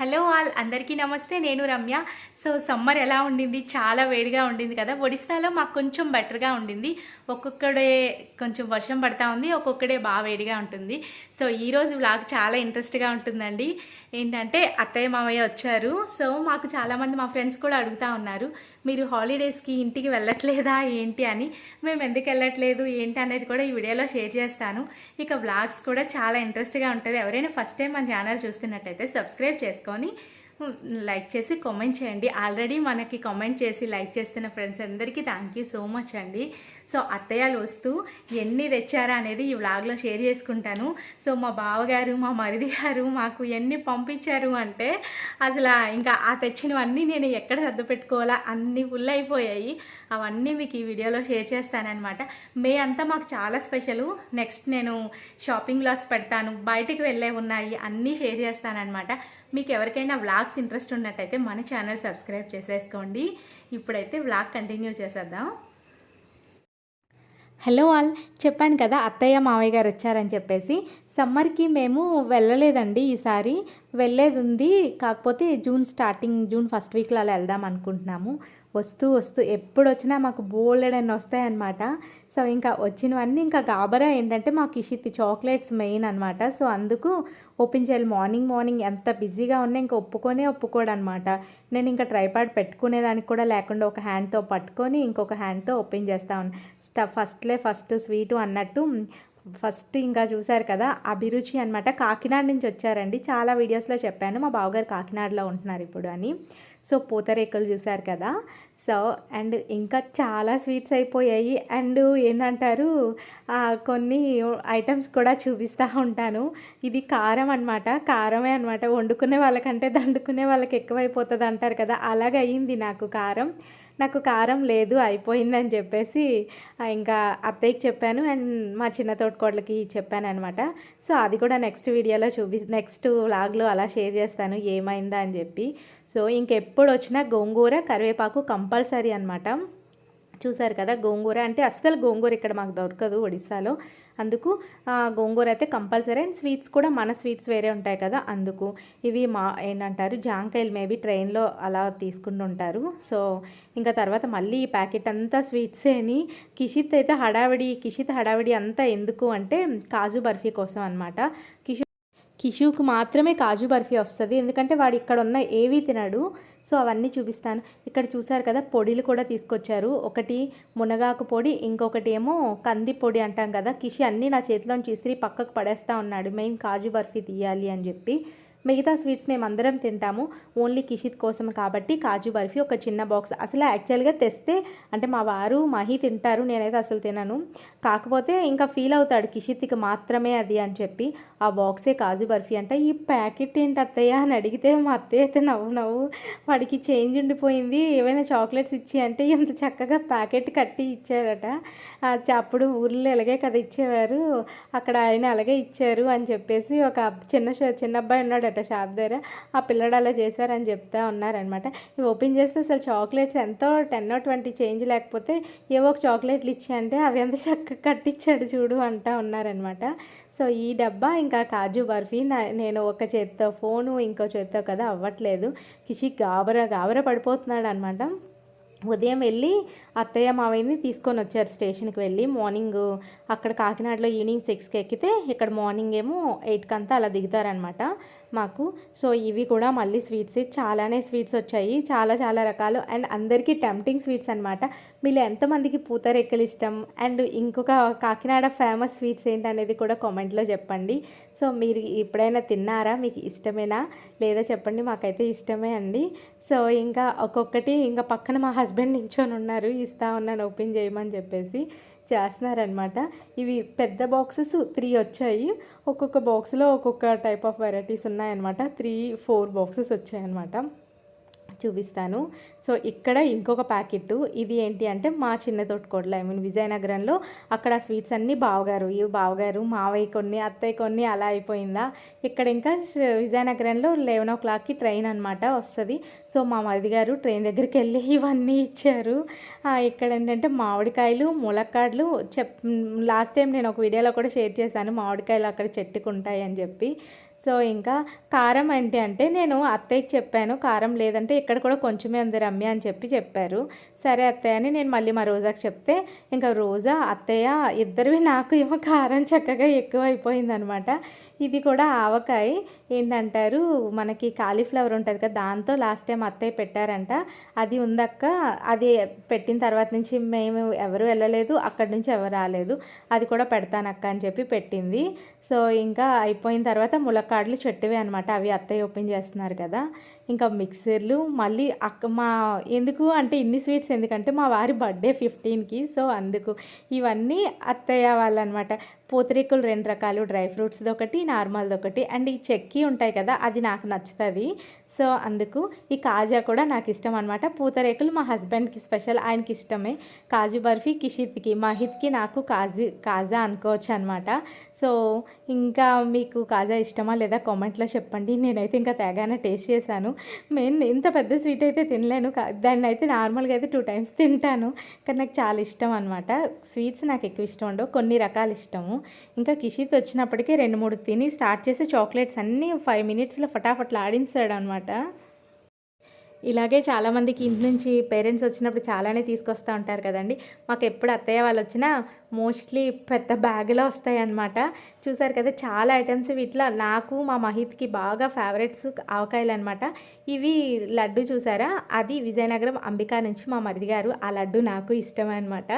Hello all అందరికీ నమస్తే నేను రమ్య. సో సమ్మర్ ఎలా ఉండింది? చాలా వేడిగా ఉండింది కదా. ఒడిస్సాలో మాకు కొంచెం బెటర్గా ఉండింది. ఒక్కొక్కడే కొంచెం వర్షం పడతా ఉంది ఒక్కొక్కడే బాగా వేడిగా ఉంటుంది. సో ఈరోజు వ్లాగ్ చాలా ఇంట్రెస్ట్గా ఉంటుందండి. ఏంటంటే అత్తయ్య మామయ్య వచ్చారు. సో మాకు చాలామంది మా ఫ్రెండ్స్ కూడా అడుగుతూ ఉన్నారు మీరు హాలిడేస్కి ఇంటికి వెళ్ళట్లేదా? ఏంటి అని? మేము ఎందుకు వెళ్ళట్లేదు? ఏంటి? అనేది కూడా ఈ వీడియోలో షేర్ చేస్తాను. ఇక వ్లాగ్స్ కూడా చాలా ఇంట్రెస్ట్గా ఉంటుంది. ఎవరైనా ఫస్ట్ టైం మన ఛానల్ చూస్తున్నట్టయితే సబ్స్క్రైబ్ పెట్టుకొని లైక్ చేసి కామెంట్ చేయండి. ఆల్రెడీ మనకి కామెంట్ చేసి లైక్ చేస్తున్న ఫ్రెండ్స్ అందరికీ థ్యాంక్ యూ సో మచ్ అండి. సో అత్తయ్యలు వస్తూ ఎన్ని తెచ్చారా అనేది ఈ వ్లాగ్లో షేర్ చేసుకుంటాను. సో మా బావగారు మా మరిది గారు మాకు ఎన్ని పంపించారు అంటే అసలు ఇంకా ఆ తెచ్చినవన్నీ నేను ఎక్కడ సర్దు పెట్టుకోవాలా? అన్నీ ఫుల్ అయిపోయాయి. అవన్నీ మీకు ఈ వీడియోలో షేర్ చేస్తానమాట మే అంతా మాకు చాలా స్పెషల్. నెక్స్ట్ నేను షాపింగ్ బ్లాగ్స్ పెడతాను. బయటికి వెళ్ళే ఉన్నాయి. అన్నీ షేర్ చేస్తానమాట మీకు ఎవరికైనా వ్లాగ్స్ ఇంట్రెస్ట్ ఉన్నట్టయితే మన ఛానల్ సబ్స్క్రైబ్ చేసేసుకోండి. ఇప్పుడైతే వ్లాగ్ కంటిన్యూ చేసేద్దాం. హలో ఆల్ చెప్పాను కదా అత్తయ్య మావయ్య గారు వచ్చారని చెప్పేసి సమ్మర్కి మేము వెళ్ళలేదండి ఈసారి. వెళ్ళేది ఉంది. కాకపోతే జూన్ స్టార్టింగ్ జూన్ ఫస్ట్ వీక్లో అలా వెళ్దాం అనుకుంటున్నాము. వస్తూ వస్తూ ఎప్పుడు వచ్చినా మాకు బోల్డెడ్ వస్తాయన్నమాట. సో ఇంకా వచ్చినవన్నీ ఇంకా గాబరా ఏంటంటే మాకు ఇషిత్ చాక్లెట్స్ మెయిన్ అనమాట సో అందుకు ఓపెన్ చేయాలి. మార్నింగ్ మార్నింగ్ ఎంత బిజీగా ఉన్నా ఇంకా ఒప్పుకొనే ఒప్పుకోడనమాట నేను ఇంకా ట్రైపాడ్ పెట్టుకునేదానికి కూడా లేకుండా ఒక హ్యాండ్తో పట్టుకొని ఇంకొక హ్యాండ్తో ఓపెన్ చేస్తా ఉన్నాను స్ట ఫస్ట్లే ఫస్ట్ స్వీటు అన్నట్టు ఫస్ట్ ఇంకా చూశారు కదా అభిరుచి అనమాట కాకినాడ నుంచి వచ్చారండి. చాలా వీడియోస్లో చెప్పాను. మా బావగారు కాకినాడలో ఉంటున్నారు ఇప్పుడు అని. సో పూతరేకులు చూశారు కదా. సో అండ్ ఇంకా చాలా స్వీట్స్ అయిపోయాయి. అండ్ ఏంటంటారు కొన్ని ఐటమ్స్ కూడా చూపిస్తూ ఉంటాను. ఇది కారం అనమాట కారమే అనమాట వండుకునే వాళ్ళకంటే దండుకునే వాళ్ళకి ఎక్కువైపోతుంది అంటారు కదా. అలాగ అయ్యింది నాకు కారం. నాకు కారం లేదు అయిపోయిందని చెప్పేసి ఇంకా అత్తయ్యకి చెప్పాను. అండ్ మా చిన్న తోటకోడలకి చెప్పాను అనమాట సో అది కూడా నెక్స్ట్ వీడియోలో చూపి నెక్స్ట్ వ్లాగ్లో అలా షేర్ చేస్తాను ఏమైందా అని చెప్పి. సో ఇంకెప్పుడు వచ్చినా గోంగూర కరివేపాకు కంపల్సరీ అనమాట చూసారు కదా గోంగూర. అంటే అస్సలు గోంగూర ఇక్కడ మాకు దొరకదు ఒడిస్సాలో. అందుకు ఆ, గోంగూర అయితే కంపల్సరీ. అండ్ స్వీట్స్ కూడా మన స్వీట్స్ వేరే ఉంటాయి కదా అందుకు. ఇవి మా ఏంటంటారు జాంకాయలు మేబీ ట్రైన్లో అలా తీసుకుంటుంటారు సో ఇంకా తర్వాత మళ్ళీ ఈ ప్యాకెట్ అంతా స్వీట్సేని కిషిత్ అయితే హడావిడి కిషిత్ హడావిడి అంతా ఎందుకు అంటే కాజు బర్ఫీ కోసం అనమాట కిషిత్ కిషుకు మాత్రమే కాజు బర్ఫీ వస్తుంది. ఎందుకంటే వాడు ఇక్కడ ఉన్న ఏవి తినడు. సో అవన్నీ చూపిస్తాను. ఇక్కడ చూసారు కదా పొడిలు కూడా తీసుకొచ్చారు. ఒకటి మునగాకు పొడి ఇంకొకటి ఏమో కంది పొడి అంటాం కదా. కిషి అన్నీ నా చేతిలోంచి ఇస్త్రీ పక్కకు పడేస్తా ఉన్నాడు. మెయిన్ కాజు బర్ఫీ తీయాలి అని చెప్పి. మిగతా స్వీట్స్ మేము అందరం తింటాము. ఓన్లీ కిషిత్ కోసం కాబట్టి కాజు బర్ఫీ ఒక చిన్న బాక్స్. అసలు యాక్చువల్గా తెస్తే అంటే మా వారు మహి తింటారు నేనైతే అసలు తినను. కాకపోతే ఇంకా ఫీల్ అవుతాడు కిషిత్కి మాత్రమే అది అని చెప్పి. ఆ బాక్సే కాజు బర్ఫీ అంట. ఈ ప్యాకెట్ ఏంటి అత్తయ్య? అని అడిగితే మా అత్తయ్య అయితే నవ్వు నవ్వు వాడికి చేంజ్ ఉండిపోయింది ఏవైనా చాక్లెట్స్ ఇచ్చి అంటే ఎంత చక్కగా ప్యాకెట్ కట్టి ఇచ్చాడట. అప్పుడు ఊర్లో ఇలాగే కదా ఇచ్చేవారు అక్కడ ఆయన అలాగే ఇచ్చారు అని చెప్పేసి ఒక చిన్న చిన్న అబ్బాయి ఉన్నాడట. షాప్ దగ్గర ఆ పిల్లడు అలా చేశారని చెప్తా ఉన్నారనమాట ఇవి ఓపెన్ చేస్తే అసలు చాక్లెట్స్ ఎంతో టెన్ ట్వంటీ చేంజ్ లేకపోతే ఏవో ఒక చాక్లెట్లు ఇచ్చి అంటే అవి ఎంత చక్కగా కట్టించాడు చూడు అంటా ఉన్నారనమాట సో ఈ డబ్బా ఇంకా కాజు బర్ఫీ నేను ఒక చేత్తో ఫోను ఇంకో చేత్తో కదా అవ్వట్లేదు. కిషి గాబరా గాబరా పడిపోతున్నాడు అనమాట ఉదయం వెళ్ళి అత్తయ్య మావయ్యని తీసుకొని వచ్చారు స్టేషన్కి వెళ్ళి. మార్నింగ్ అక్కడ కాకినాడలో ఈవినింగ్ సిక్స్కి ఎక్కితే ఇక్కడ మార్నింగ్ ఏమో ఎయిట్కి అంతా అలా దిగుతారనమాట మాకు. సో ఇవి కూడా మళ్ళీ స్వీట్స్. చాలానే స్వీట్స్ వచ్చాయి. చాలా చాలా రకాలు. అండ్ అందరికీ టెంప్టింగ్ స్వీట్స్ అనమాట మీలో ఎంతమందికి పూతరేక్కలు ఇష్టం? అండ్ ఇంకొక కాకినాడ ఫేమస్ స్వీట్స్ ఏంటనేది కూడా కామెంట్లో చెప్పండి. సో మీరు ఎప్పుడైనా తిన్నారా? మీకు ఇష్టమేనా? లేదా చెప్పండి. మాకైతే ఇష్టమే అండి. సో ఇంకా ఒక్కొక్కటి ఇంకా పక్కన మా హస్బెండ్ నించొని ఉన్నారు. ఇస్తా ఉన్నాను ఓపెన్ చేయమని చెప్పేసి. చేస్తున్నారనమాట ఇవి పెద్ద బాక్సెస్ త్రీ వచ్చాయి. ఒక్కొక్క బాక్స్లో ఒక్కొక్క టైప్ ఆఫ్ వెరైటీస్ ఉన్నాయన్నమాట. త్రీ ఫోర్ బాక్సెస్ వచ్చాయన్నమాట. చూపిస్తాను. సో ఇక్కడ ఇంకొక ప్యాకెట్ ఇది ఏంటి అంటే మా చిన్న తోటకోడలు. ఐ మీన్ విజయనగరంలో అక్కడ స్వీట్స్ అన్నీ బావగారు. ఇవి బావగారు మావయ్య కొన్ని అత్తయ్య కొన్ని అలా అయిపోయిందా? ఇక్కడ ఇంకా విజయనగరంలో లెవెన్ ఓ క్లాక్కి ట్రైన్ అనమాట వస్తుంది. సో మా మరిది గారు ట్రైన్ దగ్గరికి వెళ్ళి ఇవన్నీ ఇచ్చారు. ఇక్కడ ఏంటంటే మామిడికాయలు ములక్కాడలు చెప్ లాస్ట్ టైం నేను ఒక వీడియోలో కూడా షేర్ చేశాను. మామిడికాయలు అక్కడ చెట్టుకు ఉంటాయి అని చెప్పి. సో ఇంకా కారం ఏంటి అంటే నేను అత్తయ్యకి చెప్పాను కారం లేదంటే ఇక్కడ కూడా కొంచెమే ఉంది రమ్య అని చెప్పి చెప్పారు. సరే అత్తయ్య అని నేను మళ్ళీ మా రోజాకి చెప్తే ఇంకా రోజా అత్తయ్య ఇద్దరివి నాకు ఏమో కారం చక్కగా ఎక్కువ అయిపోయిందనమాట ఇది కూడా ఆవకాయ. ఏంటంటారు? మనకి కాలీఫ్లవర్ ఉంటుంది కదా దాంతో లాస్ట్ టైం అత్తయ్య పెట్టారంట. అది ఉందక్క అది పెట్టిన తర్వాత నుంచి మేము ఎవరు వెళ్ళలేదు అక్కడి నుంచి ఎవరు రాలేదు. అది కూడా పెడతానక్క అని చెప్పి పెట్టింది. సో ఇంకా అయిపోయిన తర్వాత ములక్కాడలు చెట్టువే అనమాట అవి అత్తయ్య ఓపెన్ చేస్తున్నారు కదా. ఇంకా మిక్సర్లు మళ్ళీ అక్క మా ఎందుకు అంటే ఇన్ని స్వీట్స్ ఎందుకంటే మా వారి బర్త్డే ఫిఫ్టీన్కి. సో అందుకు ఇవన్నీ అత్తయ్య వాళ్ళనమాట. పూతరేకులు రెండు రకాలు డ్రై ఫ్రూట్స్ది ఒకటి నార్మల్ది ఒకటి. అండ్ ఈ చెక్కి ఉంటాయి కదా అది నాకు నచ్చుతుంది. సో అందుకు ఈ కాజా కూడా నాకు ఇష్టం అనమాట పూతరేకులు మా హస్బెండ్కి స్పెషల్ ఆయనకి ఇష్టమే కాజు బర్ఫీ కిషిత్కి మహిత్కి నాకు కాజు కాజా అనుకోవచ్చు అనమాట సో ఇంకా మీకు కాజా ఇష్టమా లేదా కామెంట్లో చెప్పండి. నేనైతే ఇంకా తేగానే టేస్ట్ చేశాను. మెయిన్ ఇంత పెద్ద స్వీట్ అయితే తినలేను. దాన్ని అయితే నార్మల్గా అయితే టూ టైమ్స్ తింటాను. కానీ నాకు చాలా ఇష్టం అనమాట స్వీట్స్ నాకు ఎక్కువ ఇష్టం ఉండవు. కొన్ని రకాలు ఇష్టము. ఇంకా కిషిత్ వచ్చినప్పటికీ రెండు మూడు తిని స్టార్ట్ చేసి చాక్లెట్స్ అన్నీ ఫైవ్ మినిట్స్లో ఫటాఫట్లు ఆడించాడు అనమాట ఇలాగే చాలామందికి ఇంటి నుంచి పేరెంట్స్ వచ్చినప్పుడు చాలానే తీసుకొస్తూ ఉంటారు కదండి. మాకు ఎప్పుడు అత్తయ్య వాళ్ళు వచ్చినా మోస్ట్లీ పెద్ద బ్యాగ్లో వస్తాయి అన్నమాట చూసారు కదా చాలా ఐటమ్స్. వీటిలో నాకు మా మహిత్కి బాగా ఫేవరెట్స్ ఆవకాయలు అనమాట ఇవి లడ్డు చూసారా? అది విజయనగరం అంబికా నుంచి మా మరిది గారు. ఆ లడ్డు నాకు ఇష్టం అనమాట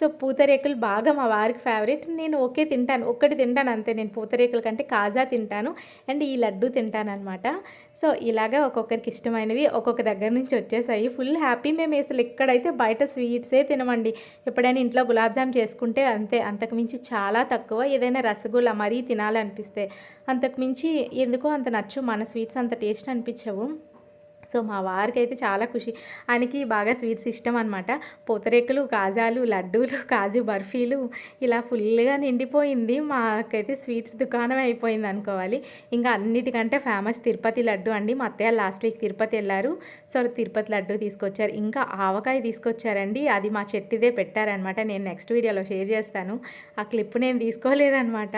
సో పూతరేకులు బాగా మా వారికి ఫేవరెట్ నేను ఓకే తింటాను ఒక్కటి తింటాను అంతే. నేను పూతరేకుల కంటే కాజా తింటాను అండ్ ఈ లడ్డు తింటాను అనమాట సో ఇలాగా ఒక్కొక్కరికి ఇష్టమైనవి ఒక్కొక్క దగ్గర నుంచి వచ్చేసాయి. ఫుల్ హ్యాపీ మేము అసలు ఎక్కడైతే బయట స్వీట్సే తినమండి. ఎప్పుడైనా ఇంట్లో గులాబ్ జామ్ చేసుకుంటే అంతే. అంతకుమించి చాలా తక్కువ. ఏదైనా రసగుల్లా మరీ తినాలనిపిస్తే. అంతకుమించి ఎందుకో అంత నచ్చు. మన స్వీట్స్ అంత టేస్ట్ అనిపించవు. సో మా వారికి అయితే చాలా ఖుషి. ఆయనకి బాగా స్వీట్స్ ఇష్టం అనమాట పూతరేకులు కాజాలు లడ్డూలు కాజు బర్ఫీలు ఇలా ఫుల్గా నిండిపోయింది. మాకైతే స్వీట్స్ దుకాణం అయిపోయింది అనుకోవాలి. ఇంకా అన్నిటికంటే ఫేమస్ తిరుపతి లడ్డు అండి. మా అత్తయ్య లాస్ట్ వీక్ తిరుపతి వెళ్ళారు. సో తిరుపతి లడ్డు తీసుకొచ్చారు. ఇంకా ఆవకాయ తీసుకొచ్చారండి. అది మా చెట్టుదే పెట్టారనమాట నేను నెక్స్ట్ వీడియోలో షేర్ చేస్తాను. ఆ క్లిప్ నేను తీసుకోలేదనమాట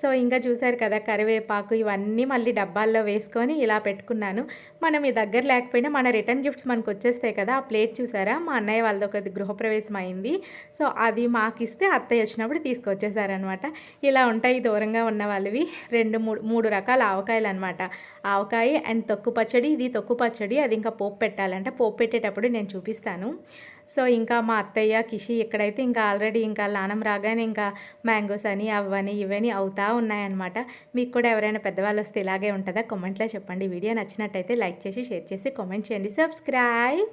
సో ఇంకా చూసారు కదా కరివేపాకు ఇవన్నీ మళ్ళీ డబ్బాల్లో వేసుకొని ఇలా పెట్టుకున్నాను. మనం ఈ దగ్గర లేకపోయినా మన రిటర్న్ గిఫ్ట్స్ మనకు వచ్చేస్తాయి కదా ఆ ప్లేట్ చూసారా? మా అన్నయ్య వాళ్ళది ఒక గృహప్రవేశం అయింది. సో అది మాకు ఇస్తే అత్తయ్య వచ్చినప్పుడు తీసుకొచ్చేసారనమాట ఇలా ఉంటాయి దూరంగా ఉన్న వాళ్ళవి. రెండు మూడు మూడు రకాల ఆవకాయలు అనమాట ఆవకాయ అండ్ తొక్కు పచ్చడి ఇది తొక్కు పచ్చడి అది ఇంకా పోపు పెట్టాలంటే. పోపు పెట్టేటప్పుడు నేను చూపిస్తాను. సో ఇంకా మా అత్తయ్య కిషి ఇక్కడైతే ఇంకా ఆల్రెడీ ఇంకా లానం రాగానే ఇంకా మ్యాంగోస్ అని అవని ఇవని అవుతా ఉన్నాయన్నమాట. మీకు కూడా ఎవరైనా పెద్దవాళ్ళు వస్తే ఇలాగే ఉంటుందా? కామెంట్లో చెప్పండి. వీడియో నచ్చినట్టయితే లైక్ చేసి షేర్ చేసి కామెంట్ చేయండి. సబ్స్క్రైబ్